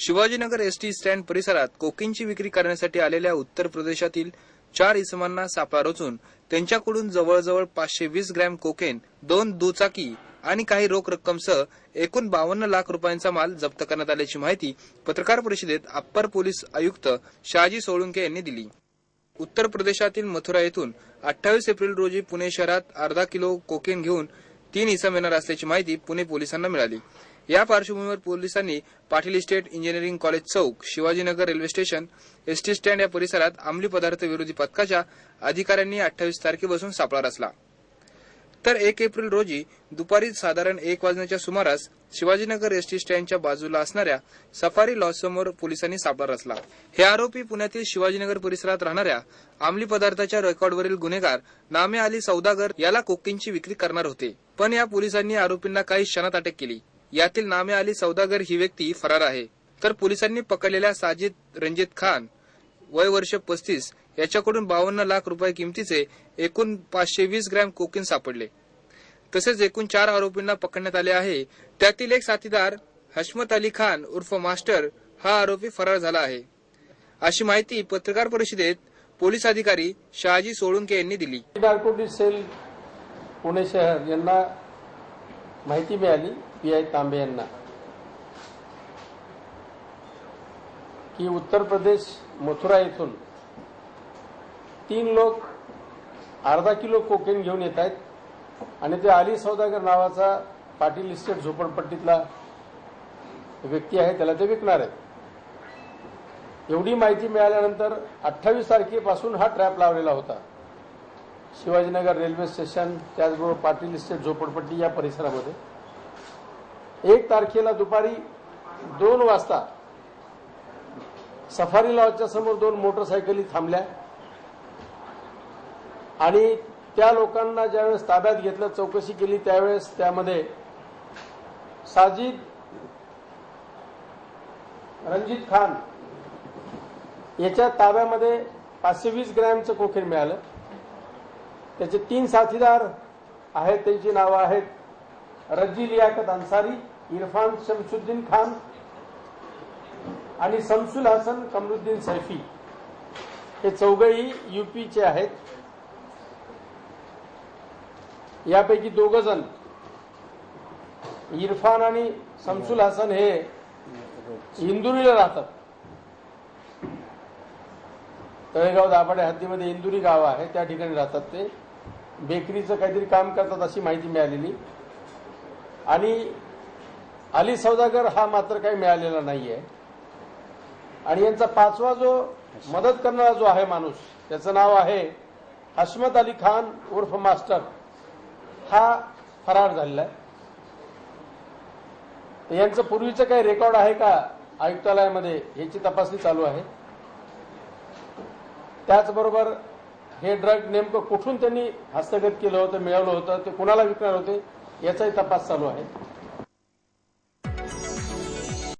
Shivajinagar ST stand परिसरात कोकीनची विक्री करण्यासाठी आलेल्या उत्तर प्रदेशातील चार इसमांना सापळा रचून त्यांच्याकडून जवळजवळ पाचशे वीस ग्रॅम कोकेन दोन दुचाकी आणि काही रोख रक्कमसह एकूण बावन्न लाख रुपयांचा माल जप्त करण्यात आल्याची माहिती पत्रकार परिषदेत अप्पर पोलीस आयुक्त शहाजी सोळुंके यांनी दिली. उत्तर प्रदेशातील मथुरा येथून अठ्ठावीस एप्रिल रोजी पुणे शहरात अर्धा किलो कोकेन घेऊन तीन इसम येणार असल्याची माहिती पुणे पोलिसांना मिळाली. या पार्श्वभूमीवर पोलिसांनी पाटील इस्टेट इंजिनिअरिंग कॉलेज चौक Shivajinagar railway station ST stand या परिसरात अंमली पदार्थ विरोधी पथकाच्या अधिकाऱ्यांनी अठ्ठावीस तारखेपासून सापळा रचला. तर एक एप्रिल रोजी दुपारी साधारण एक वाजण्याच्या सुमारास शिवाजीनगर एसटी स्टँडच्या बाजूला असणाऱ्या सफारी लॉज समोर पोलिसांनी सापळा रचला. हे आरोपी पुण्यातील शिवाजीनगर परिसरात राहणाऱ्या अंमली पदार्थाच्या रेकॉर्डवरील गुन्हेगार नामे अली सौदागर याला कोकीनची विक्री करणार होते. पण या पोलिसांनी आरोपींना काही क्षणात अटक केली. यातील नामे आली सौदागर ही व्यक्ती फरार आहे. तर पोलिसांनी पकडलेल्या साजिद रणजित खान वय वर्ष पस्तीस याच्याकडून बावन्न लाख रुपये किमतीचे एकूण पाचशे वीस ग्रॅम कोकीन सापडले. तसेच एकूण चार आरोपींना पकडण्यात आले आहे. त्यातील एक साथीदार हशमत अली खान उर्फ मास्टर हा आरोपी फरार झाला आहे. अशी माहिती पत्रकार परिषदेत पोलीस अधिकारी शहाजी सोळुंके यांनी दिली. सेल पुणे शहर यांना माहिती मिळाली. पी आय तांबे यांना. की उत्तर प्रदेश मथुरा येथून तीन लोक अर्धा किलो कोकेन घेऊन येत आहेत आणि ते अली सौदागर नावाचा पाटील इस्टेट झोपडपट्टीतला व्यक्ती आहे त्याला ते विकणार आहेत. एवढी माहिती मिळाल्यानंतर अठ्ठावीस तारखेपासून हा ट्रॅप लावलेला होता. शिवाजीनगर रेल्वे स्टेशन त्याचबरोबर पाटील इस्टेट झोपडपट्टी या परिसरामध्ये. एक तारखेला दुपारी दोन वाजता सफारी लॉजच्या समोर दोन मोटरसायकली थांबल्या. आणि त्या लोकांना ज्यावेळेस ताब्यात घेतलं चौकशी केली त्यावेळेस त्यामध्ये साजिद रणजित खान याच्या ताब्यामध्ये पाचशे वीस ग्रॅमचं कोकेन मिळालं. त्याचे तीन साथीदार आहेत त्यांची नावं आहेत रज्जी लियाकत अन्सारी इरफान शमसुद्दीन खान आणि समसुल हसन कमरुद्दीन सैफी हे चौघही युपीचे आहेत. यापैकी दोघ जण इरफान आणि समसुल हसन हे इंदुरीला राहतात. तळेगाव दाभाडे हद्दीमध्ये इंदुरी गाव आहे त्या ठिकाणी राहतात ते. बेकरीचं काहीतरी काम करतात अशी माहिती मिळालेली. आणि अली सौदागर हा मात्र काही मिळालेला नाहीये. आणि यांचा पाचवा जो मदत करणारा जो आहे माणूस त्याचं नाव आहे हशमत अली खान उर्फ मास्टर. हा फरार झालेला आहे. यांचं पूर्वीचं काही रेकॉर्ड आहे का आयुक्तालयामध्ये याची तपासणी चालू आहे. त्याचबरोबर हे ड्रग नेमकं कुठून त्यांनी हस्तगत केलं होतं मिळवलं होतं ते कुणाला विकणार होते याचाही तपास चालू आहे.